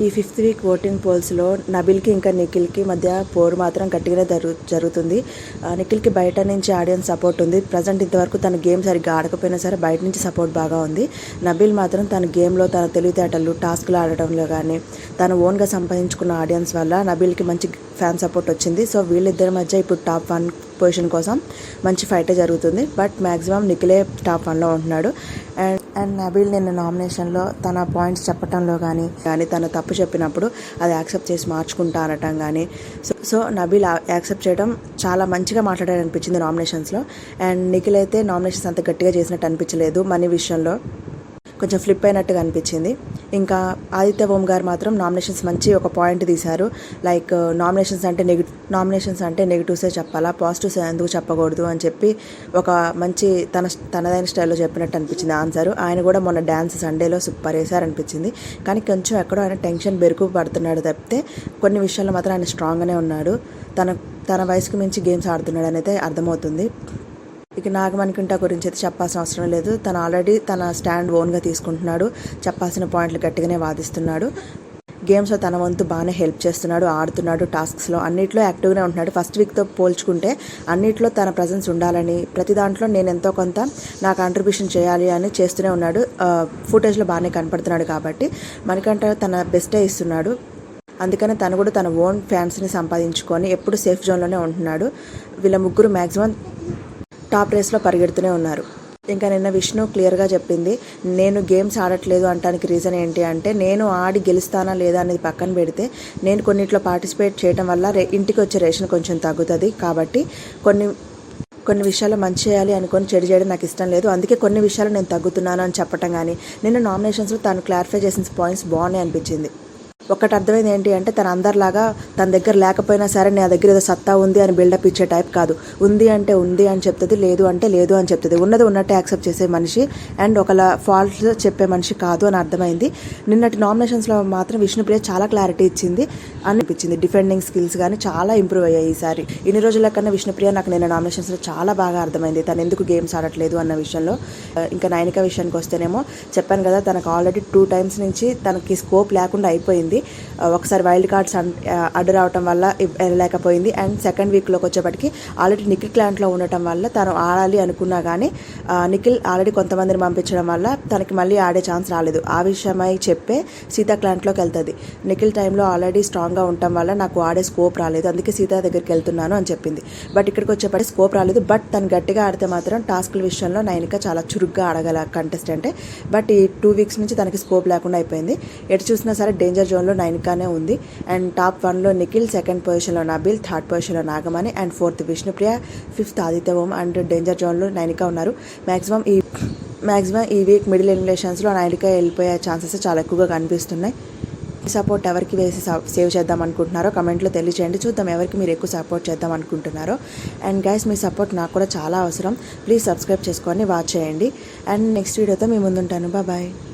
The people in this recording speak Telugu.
ఈ ఫిఫ్త్ వీక్ ఓటింగ్ పోల్స్లో నబిల్కి ఇంకా నిఖిల్కి మధ్య పోరు మాత్రం గట్టిగానే జరుగు జరుగుతుంది. ఆ, నిఖిల్కి బయట నుంచి ఆడియన్స్ సపోర్ట్ ఉంది. ప్రజెంట్ ఇంతవరకు తన గేమ్ సరిగ్గా ఆడకపోయినా సరే బయట నుంచి సపోర్ట్ బాగా ఉంది. నబిల్ మాత్రం తన గేమ్లో తన తెలివితేటలు టాస్క్లు ఆడటంలో కానీ తను ఓన్గా సంపాదించుకున్న ఆడియన్స్ వల్ల నబిల్కి మంచి ఫ్యాన్ సపోర్ట్ వచ్చింది. సో వీళ్ళిద్దరి మధ్య ఇప్పుడు టాప్ వన్ పొజిషన్ కోసం మంచి ఫైటే జరుగుతుంది. బట్ మ్యాక్సిమం నిఖిలే టాప్ వన్లో ఉంటున్నాడు. అండ్ అండ్ నబీల్ నిన్న నామినేషన్లో తన పాయింట్స్ చెప్పడంలో కానీ కానీ తను తప్పు చెప్పినప్పుడు అది యాక్సెప్ట్ చేసి మార్చుకుంటా అనటం కానీ సో సో నబీల్ యాక్సెప్ట్ చేయడం చాలా మంచిగా మాట్లాడాడు అనిపించింది నామినేషన్స్లో అండ్ నిఖిల్ అయితే నామినేషన్స్ అంత గట్టిగా చేసినట్టు అనిపించలేదు మనీ విషయంలో. కొంచెం ఫ్లిప్ అయినట్టుగా అనిపించింది. ఇంకా ఆదిత్య ఓం గారు మాత్రం నామినేషన్స్ మంచి ఒక పాయింట్ తీశారు. లైక్ uh, నామినేషన్స్ అంటే నెగిటివ్ నామినేషన్స్ అంటే నెగిటివ్సే చెప్పాలా పాజిటివ్స్ ఎందుకు చెప్పకూడదు అని చెప్పి ఒక మంచి తన తనదైన స్టైల్లో చెప్పినట్టు అనిపించింది ఆన్సర్. ఆయన కూడా మొన్న డ్యాన్స్ సండేలో సూపర్ వేశారు అనిపించింది. కానీ కొంచెం ఎక్కడో ఆయన టెన్షన్ బెరుకు పడుతున్నాడు తప్పితే కొన్ని విషయాల్లో మాత్రం ఆయన స్ట్రాంగ్గానే ఉన్నాడు. తన తన వయసుకు మించి గేమ్స్ ఆడుతున్నాడు అయితే అర్థమవుతుంది. ఇక నాగమణికుంట గురించి అయితే చెప్పాల్సిన అవసరం లేదు. తను ఆల్రెడీ తన స్టాండ్ ఓన్గా తీసుకుంటున్నాడు. చెప్పాల్సిన పాయింట్లు గట్టిగానే వాదిస్తున్నాడు. గేమ్స్లో తన వంతు బాగానే హెల్ప్ చేస్తున్నాడు ఆడుతున్నాడు టాస్క్స్లో అన్నిట్లో యాక్టివ్గానే ఉంటున్నాడు. ఫస్ట్ వీక్తో పోల్చుకుంటే అన్నిట్లో తన ప్రజెన్స్ ఉండాలని ప్రతి దాంట్లో నేను ఎంతో కొంత నా కాంట్రిబ్యూషన్ చేయాలి అని చేస్తూనే ఉన్నాడు. ఫుటేజ్లో బాగానే కనపడుతున్నాడు కాబట్టి మణికంఠ తన బెస్టే ఇస్తున్నాడు. అందుకని తను కూడా తన ఓన్ ఫ్యాన్స్ని సంపాదించుకొని ఎప్పుడు సేఫ్ జోన్లోనే ఉంటున్నాడు. వీళ్ళ ముగ్గురు మ్యాక్సిమం టాప్ రేస్లో పరిగెడుతూనే ఉన్నారు. ఇంకా నిన్న విష్ణు క్లియర్గా చెప్పింది నేను గేమ్స్ ఆడట్లేదు అంటానికి రీజన్ ఏంటి అంటే నేను ఆడి గెలుస్తానా లేదా అనేది పక్కన పెడితే నేను కొన్నిట్లో పార్టిసిపేట్ చేయడం వల్ల రే ఇంటికి వచ్చే రేషన్ కొంచెం తగ్గుతుంది. కాబట్టి కొన్ని కొన్ని విషయాలు మంచి చేయాలి అనుకొని చెడు చేయడం నాకు ఇష్టం లేదు. అందుకే కొన్ని విషయాలు నేను తగ్గుతున్నాను అని చెప్పటం కానీ నిన్న నామినేషన్స్లో తను క్లారిఫై చేసిన పాయింట్స్ బాగున్నాయి అనిపించింది. ఒకటి అర్థమైంది ఏంటి అంటే తన అందరిలాగా తన దగ్గర లేకపోయినా సరే నా దగ్గర ఏదో సత్తా ఉంది అని బిల్డప్ ఇచ్చే టైప్ కాదు. ఉంది అంటే ఉంది అని చెప్తుంది లేదు అంటే లేదు అని చెప్తుంది. ఉన్నది ఉన్నట్టే యాక్సెప్ట్ చేసే మనిషి అండ్ ఒకలా ఫాల్ట్స్ చెప్పే మనిషి కాదు అని అర్థమైంది. నిన్నటి నామినేషన్స్లో మాత్రం విష్ణుప్రియ చాలా క్లారిటీ ఇచ్చింది అనిపించింది. డిఫెండింగ్ స్కిల్స్ కానీ చాలా ఇంప్రూవ్ అయ్యాయి ఈసారి. ఇన్ని రోజుల కన్నా విష్ణుప్రియ నాకు నిన్న నామినేషన్స్లో చాలా బాగా అర్థమైంది. తను ఎందుకు గేమ్స్ ఆడట్లేదు అన్న విషయంలో. ఇంకా నైనిక విషయానికి వస్తేనేమో చెప్పాను కదా తనకు ఆల్రెడీ టూ టైమ్స్ నుంచి తనకి స్కోప్ లేకుండా అయిపోయింది. ఒకసారి వైల్డ్ కార్డ్స్ అడ్డు రావటం వల్ల ఇవ్- వెళ్ళలేకపోయింది. అండ్ సెకండ్ వీక్లోకి వచ్చేప్పటికి ఆల్రెడీ నిఖిల్ క్లాంట్లో ఉండటం వల్ల తను ఆడాలి అనుకున్నా కానీ నిఖిల్ ఆల్రెడీ కొంతమందిని పంపించడం వల్ల తనకి మళ్ళీ ఆడే ఛాన్స్ రాలేదు. ఆ విషయమై చెప్పే సీత క్లాంట్లోకి వెళ్తుంది. నిఖిల్ టైంలో ఆల్రెడీ స్ట్రాంగ్గా ఉండటం వల్ల నాకు ఆడే స్కోప్ రాలేదు. అందుకే సీత దగ్గరికి వెళ్తున్నాను అని చెప్పింది. బట్ ఇక్కడికి వచ్చేప్పటికి స్కోప్ రాలేదు. బట్ తను గట్టిగా ఆడితే మాత్రం టాస్క్ల విషయంలో నైనిక చాలా చురుగ్గా ఆడగల కంటెస్టెంటే బట్ ఈ టూ వీక్స్ నుంచి తనకి స్కోప్ లేకుండా అయిపోయింది. ఎటు చూసినా సరే డేంజర్ జోన్లో నైనికానే ఉంది. అండ్ టాప్ వన్లో నిఖిల్ సెకండ్ పొజిషన్లో నబిల్ థర్డ్ పొజిషన్లో Nagamani and fourth Vishnupriya fifth ఆదిత్యవం and danger జోన్లో నైనిక ఉన్నారు. మ్యాక్సిమం ఈ మ్యాక్సిమం ఈ వీక్ మిడిల్ ఎలిమినేషన్స్లో నైనిక వెళ్ళిపోయే ఛాన్సెస్ చాలా ఎక్కువగా కనిపిస్తున్నాయి. సపోర్ట్ ఎవరికి వేసి సేవ్ చేద్దాం అనుకుంటున్నారో కమెంట్లో తెలియచేయండి. చూద్దాం ఎవరికి మీరు ఎక్కువ సపోర్ట్ చేద్దాం అనుకుంటున్నారో. అండ్ గైస్ మీ సపోర్ట్ నాకు కూడా చాలా అవసరం. ప్లీజ్ సబ్స్క్రైబ్ చేసుకొని వాచ్ చేయండి. అండ్ నెక్స్ట్ వీడియోతో మీ ముందుంటాను. బాయ్